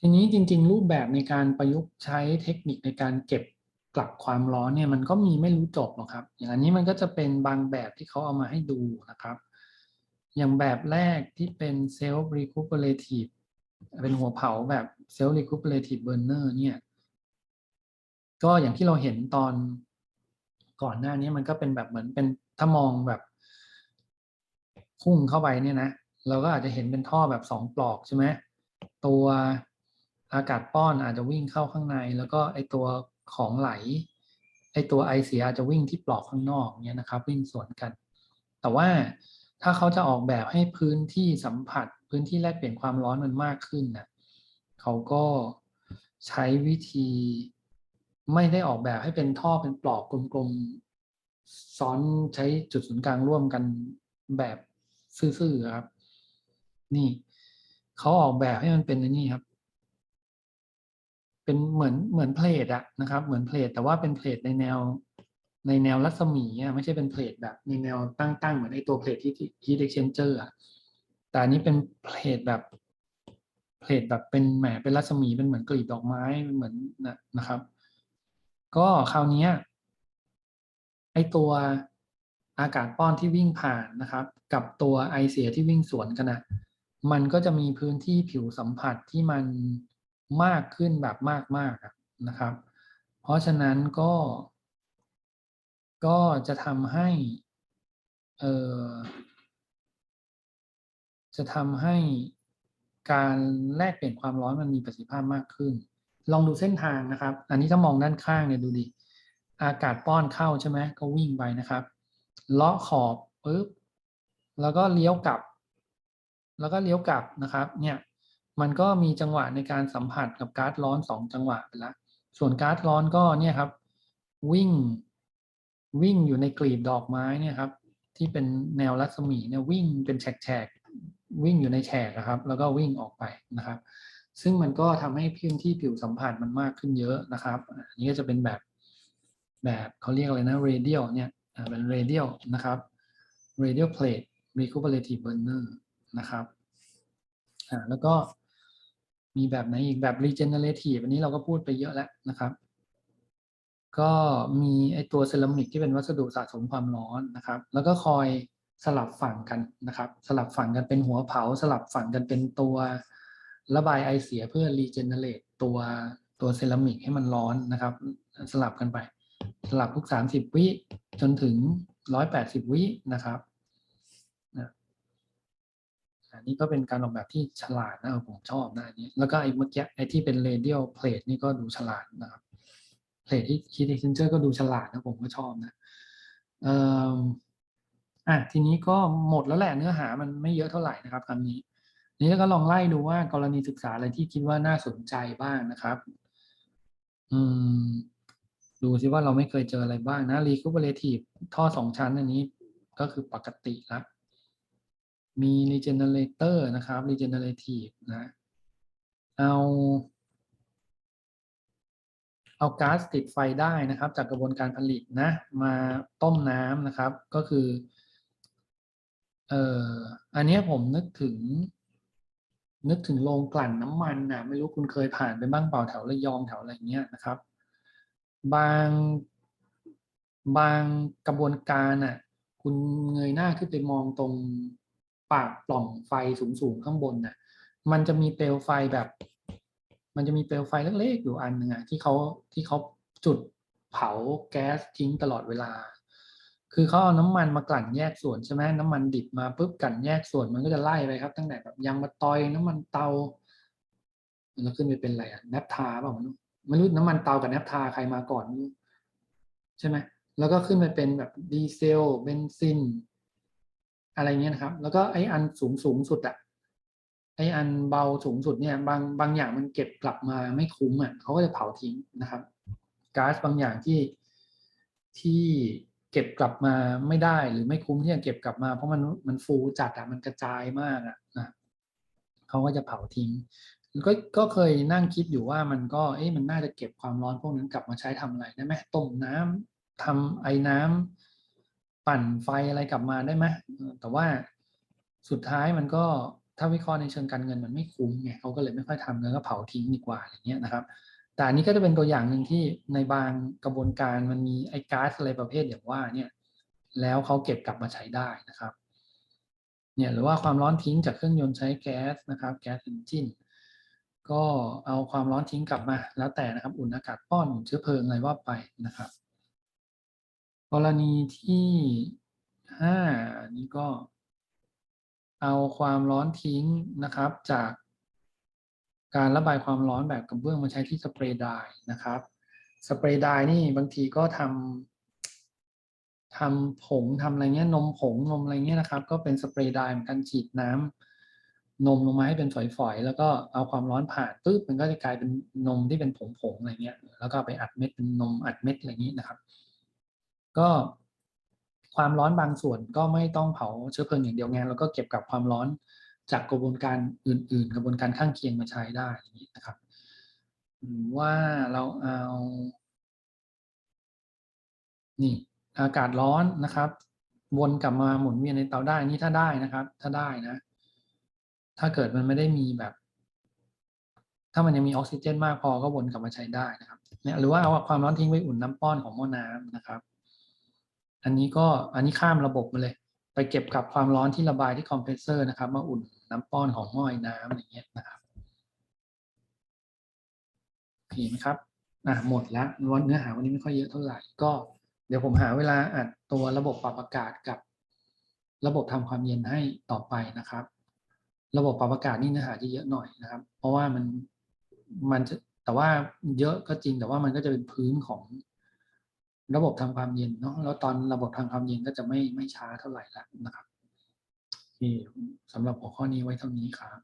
ทีนี้จริง ๆ รูปแบบในการประยุกต์ใช้เทคนิคในการเก็บกลับความร้อนเนี่ยมันก็มีไม่รู้จบหรอกครับ อย่างอันนี้มันก็จะเป็นบางแบบที่เขาเอามาให้ดูนะครับ อย่างแบบแรกที่เป็น self recuperative เป็นหัวเผาแบบ self recuperative burner เนี่ย ก็อย่างที่เราเห็นตอนก่อนหน้านี้มันก็เป็นแบบเหมือนเป็นถ้ามองแบบพุ่งเข้าไปเนี่ยนะ เราก็อาจจะเห็นเป็นท่อแบบสองปลอกใช่ไหมตัว อากาศป้อนอาจจะวิ่งเข้าข้างใน แล้วก็ไอตัวของไหล ไอตัวไอเสียอาจจะวิ่งที่ปลอกข้างนอกเนี่ยนะครับ วิ่งสวนกัน แต่ว่าถ้าเขาจะออกแบบให้พื้นที่สัมผัส พื้นที่แลกเปลี่ยนความร้อนมันมากขึ้นนะเขาก็ใช้วิธีไม่ได้ออกแบบให้เป็นท่อเป็นปลอกกลมๆซ้อนใช้จุดศูนย์กลางร่วมกันแบบซื่อๆครับ นี่เขาออกแบบให้มันเป็นอันนี่ครับ เป็นเหมือนเหมือนเพลทอะนะครับ เหมือนเพลทแต่ว่าเป็นเพลทในแนวในแนวรัศมีอะไม่ใช่เป็นเพลทแบบในแนวตั้งๆเหมือนไอตัวเพลทที่ที่ heat exchanger อะแต่อันนี้เป็นเพลทแบบเพลทแบบเป็นแหมเป็นรัศมีเป็นเหมือนกลีบดอกไม้เหมือนนะนะครับ ก็คราวนี้ไอตัวอากาศป้อนที่วิ่งผ่านนะครับ กับตัวไอเสียที่วิ่งสวนกันนะมันก็จะมีพื้นที่ผิวสัมผัสที่มัน มากขึ้นแบบมากๆนะครับ เพราะฉะนั้นก็ ก็จะทำให้เออจะทำให้การแลกเปลี่ยนความร้อนมันมีประสิทธิภาพมากขึ้น ลองดูเส้นทางนะครับ อันนี้ถ้ามองด้านข้างเนี่ยดูดิ อากาศป้อนเข้าใช่ไหมก็วิ่งไปนะครับเลาะขอบปุ๊บแล้วก็เลี้ยวกลับ แล้วก็เลี้ยวกลับนะครับ เนี่ย มันก็มีจังหวะในการสัมผัสกับก๊าซร้อนสองจังหวะไปแล้วส่วนก๊าซร้อนก็เนี่ยครับ วิ่งวิ่งอยู่ในกลีบดอกไม้เนี่ยครับ ที่เป็นแนวรัศมีเนี่ยวิ่งเป็นแฉกๆวิ่งอยู่ในแฉกนะครับ แล้วก็วิ่งออกไปนะครับ ซึ่งมันก็ทำให้พื้นที่ผิวสัมผัสมันมากขึ้นเยอะนะครับอันนี้ก็จะเป็นแบบแบบเขาเรียกอะไรนะ radial เนี่ยเป็น radial นะครับ radial plate recuperative burner นะครับอ่าแล้วก็ มีแบบไหนอีกแบบ regenerative อันนี้เราก็พูดไปเยอะแล้วนะครับ ก็มีไอตัวเซรามิกที่เป็นวัสดุสะสมความร้อนนะครับ แล้วก็คอยสลับฝั่งกันนะครับ สลับฝั่งกันเป็นหัวเผา สลับฝั่งกันเป็นตัวระบายไอเสียเพื่อ regenerate ตัวตัวเซรามิกให้มันร้อนนะครับ สลับกันไป สลับทุก 30 วิจนถึง 180 วินะครับ อันนี้ก็เป็นการออกแบบที่ฉลาดนะครับผมชอบนะอันนี้ แล้วก็ไอ้เมื่อกี้ไอ้ที่เป็น radial plate นี่ก็ดูฉลาดนะครับเพลทที่คิดเซนเจอร์ก็ดูฉลาดนะผมก็ชอบนะเอ่ออะทีนี้ก็หมดแล้วแหละเนื้อหามันไม่เยอะเท่าไหร่นะครับคำนี้นี้แล้วก็ลองไล่ดูว่ากรณีศึกษาอะไรที่คิดว่าน่าสนใจบ้างนะครับ อืม ดูซิว่าเราไม่เคยเจออะไรบ้างนะ recuperative ท่อสองชั้นอันนี้ก็คือปกติละ มี regenerator นะครับ regenerative นะ เอา เอาก๊าซติดไฟได้นะครับ จากกระบวนการผลิตนะ มาต้มน้ำนะครับ ก็คือ เอ่อ อันนี้ผมนึกถึง นึกถึงโรงกลั่นน้ำมันนะไม่รู้คุณเคยผ่านไปบ้างเปล่าแถวระยองแถวอะไรเงี้ยนะครับ บางบางกระบวนการน่ะ คุณเงยหน้าขึ้นไปมองตรง ปากปล่องไฟสูงๆข้างบนน่ะมันจะมีเปลวไฟแบบ มันจะมีเปลวไฟเล็กๆอยู่อันหนึ่งอะที่เขาที่เขาจุดเผาแก๊สทิ้งตลอดเวลา คือเขาเอาน้ำมันมากลั่นแยกส่วนใช่ไหมน้ำมันดิบมาปุ๊บกลั่นแยกส่วนมันก็จะไล่ไปครับตั้งแต่แบบยางมะตอยน้ำมันเตาแล้วขึ้นไปเป็นอะไรอะแนปทาเปล่าไม่รู้ไม่รู้น้ำมันเตากับแนปทาใครมาก่อนใช่ไหมแล้วก็ขึ้นไปเป็นแบบดีเซลเบนซิน อะไรเงี้ยนะครับ แล้วก็ไออันสูงสูงสุดอะไออันเบาสูงสุดเนี่ยบางบางอย่างมันเก็บกลับมาไม่คุ้มอะเขาก็จะเผาทิ้งนะครับก๊าซบางอย่างที่ที่เก็บกลับมาไม่ได้หรือไม่คุ้มที่จะเก็บกลับมา เพราะมันมันฟูจัดอะมันกระจายมากอะนะเขาก็จะเผาทิ้งก็ก็เคยนั่งคิดอยู่ว่ามันก็เอ๊ะมันน่าจะเก็บความร้อนพวกนั้นกลับมาใช้ทำอะไรได้ไหมต้มน้ำทำไอ้น้ำ ปั่นไฟอะไรกลับมาได้ไหมแต่ว่าสุดท้ายมันก็ถ้าวิเคราะห์ในเชิงการเงินมันไม่คุ้มไงเขาก็เลยไม่ค่อยทำกันก็เผาทิ้งดีกว่าอย่างเงี้ยนะครับ แต่อันนี้ก็จะเป็นตัวอย่างหนึ่งที่ในบางกระบวนการมันมีไอ้ก๊าซอะไรประเภทอย่างว่าเนี่ยแล้วเขาเก็บกลับมาใช้ได้นะครับเนี่ยหรือว่าความร้อนทิ้งจากเครื่องยนต์ใช้แก๊สนะครับแก๊สเอนจินก็เอาความร้อนทิ้งกลับมาแล้วแต่นะครับ อุ่นอากาศป้อนเชื้อเพลิงอะไรว่าไปนะครับ กรณีที่ห้านี่ก็ เอาความร้อนทิ้งนะครับ จากการระบายความร้อนแบบกระเบื้องมาใช้ที่สเปรย์ไดร์นะครับ สเปรย์ไดร์นี่บางทีก็ทำทำผงทำอะไรเงี้ยนมผงนมอะไรเงี้ยนะครับ ก็เป็นสเปรย์ไดร์เหมือนกันฉีดน้ำนมลงมาให้เป็นฝอยๆแล้วก็เอาความร้อนผ่านปุ๊บมันก็จะกลายเป็นนมที่เป็นผงๆอะไรเงี้ยแล้วก็ไปอัดเม็ดเป็นนมอัดเม็ดอะไรอย่างนี้นะครับ ก็ความร้อนบางส่วนก็ไม่ต้องเผาเชื้อเพลิงอย่างเดียวไงแล้วก็เก็บกับความร้อนจากกระบวนการอื่น ๆ กระบวนการข้างเคียงมาใช้ได้อย่างนี้นะครับหรือว่าเราเอานี่อากาศร้อนนะครับ วนกลับมาหมุนเวียนในเตาได้นี่ถ้าได้นะครับ ถ้าได้นะ ถ้าเกิดมันไม่ได้มีแบบ ถ้ามันยังมีออกซิเจน มากพอก็วนกลับมาใช้ได้นะครับเนี่ยหรือว่าเอาความร้อนทิ้งไว้อุ่นน้ำป้อนของหม้อน้ำนะครับ อันนี้ก็อันนี้ข้ามระบบมาเลย ไปเก็บกับความร้อนที่ระบายที่คอมเพรสเซอร์นะครับ มาอุ่นน้ำป้อนของหม้อไอ้น้ำอย่างเงี้ยนะครับโอเคไหมครับอะหมดแล้ววันเนื้อหาวันนี้ไม่ค่อยเยอะเท่าไหร่ก็เดี๋ยวผมหาเวลาอัดตัวระบบปรับอากาศกับ ระบบทำความเย็นให้ต่อไปนะครับ ระบบปรับอากาศนี่เนื้อหาจะเยอะหน่อยนะครับ เพราะว่ามันมันจะแต่ว่าเยอะก็จริงแต่ว่ามันก็จะเป็นพื้นของ ระบบทำความเย็นเนาะแล้วตอนระบบทำความเย็นก็จะไม่ไม่ช้าเท่าไหร่แล้วนะครับที่สำหรับหัวข้อนี้ไว้เท่านี้ครับ